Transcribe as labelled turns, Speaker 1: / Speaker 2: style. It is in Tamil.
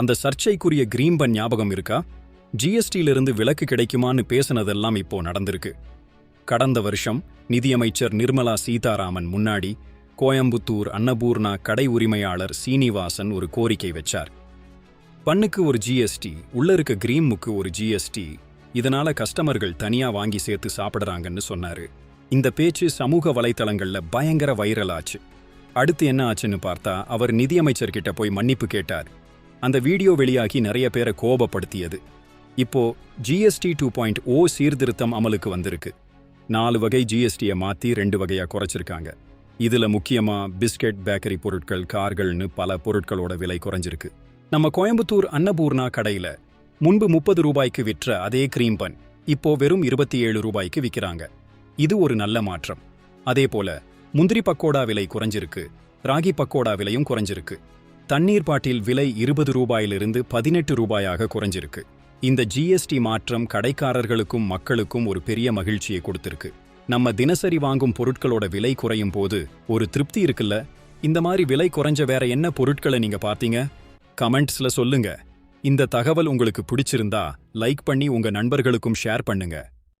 Speaker 1: அந்த சர்ச்சைக்குரிய கிரீம்பன் ஞாபகம் இருக்கா? ஜிஎஸ்டியிலிருந்து விலக்கு கிடைக்குமான்னு பேசுனதெல்லாம் இப்போ நடந்திருக்கு. கடந்த வருஷம் நிதியமைச்சர் நிர்மலா சீதாராமன் முன்னாடி கோயம்புத்தூர் அன்னபூர்ணா கடை உரிமையாளர் சீனிவாசன் ஒரு கோரிக்கை வச்சார். பண்ணுக்கு ஒரு ஜிஎஸ்டி உள்ள இருக்க கிரீமுக்கு ஒரு ஜிஎஸ்டி இதனால கஸ்டமர்கள் தனியா வாங்கி சேர்த்து சாப்பிடுறாங்கன்னு சொன்னாரு. இந்த பேச்சு சமூக வலைத்தளங்கள்ல பயங்கர வைரல் ஆச்சு. அடுத்து என்ன ஆச்சுன்னு பார்த்தா அவர் நிதியமைச்சர் கிட்ட போய் மன்னிப்பு கேட்டார். அந்த வீடியோ வெளியாகி நிறைய பேரை கோபப்படுத்தியது. இப்போ ஜிஎஸ்டி டூ பாயிண்ட் ஓ சீர்திருத்தம் அமலுக்கு வந்திருக்கு. நாலு வகை ஜிஎஸ்டியை மாத்தி ரெண்டு வகையா குறைச்சிருக்காங்க. இதுல முக்கியமா பிஸ்கெட் பேக்கரி பொருட்கள் கார்கள்னு பல பொருட்களோட விலை குறைஞ்சிருக்கு. நம்ம கோயம்புத்தூர் அன்னபூர்ணா கடையில முன்பு முப்பது ரூபாய்க்கு விற்ற அதே கிரீம் பன் இப்போ வெறும் இருபத்தி ஏழு ரூபாய்க்கு விற்கிறாங்க இது ஒரு நல்ல மாற்றம். அதே போல முந்திரி பக்கோடா விலை குறைஞ்சிருக்கு. ராகி பக்கோடா விலையும் குறைஞ்சிருக்கு. தண்ணீர் பாட்டில் விலை இருபது ரூபாயிலிருந்து பதினெட்டு ரூபாயாக குறைஞ்சிருக்கு. இந்த ஜிஎஸ்டி மாற்றம் கடைக்காரர்களுக்கும் மக்களுக்கும் ஒரு பெரிய மகிழ்ச்சியை கொடுத்திருக்கு. நம்ம தினசரி வாங்கும் பொருட்களோட விலை குறையும் போது ஒரு திருப்தி இருக்குல்ல? இந்த மாதிரி விலை குறைஞ்ச வேற என்ன பொருட்களை நீங்க பார்த்தீங்க? கமெண்ட்ஸ்ல சொல்லுங்க. இந்த தகவல் உங்களுக்கு பிடிச்சிருந்தா லைக் பண்ணி உங்க நண்பர்களுக்கும் ஷேர் பண்ணுங்க.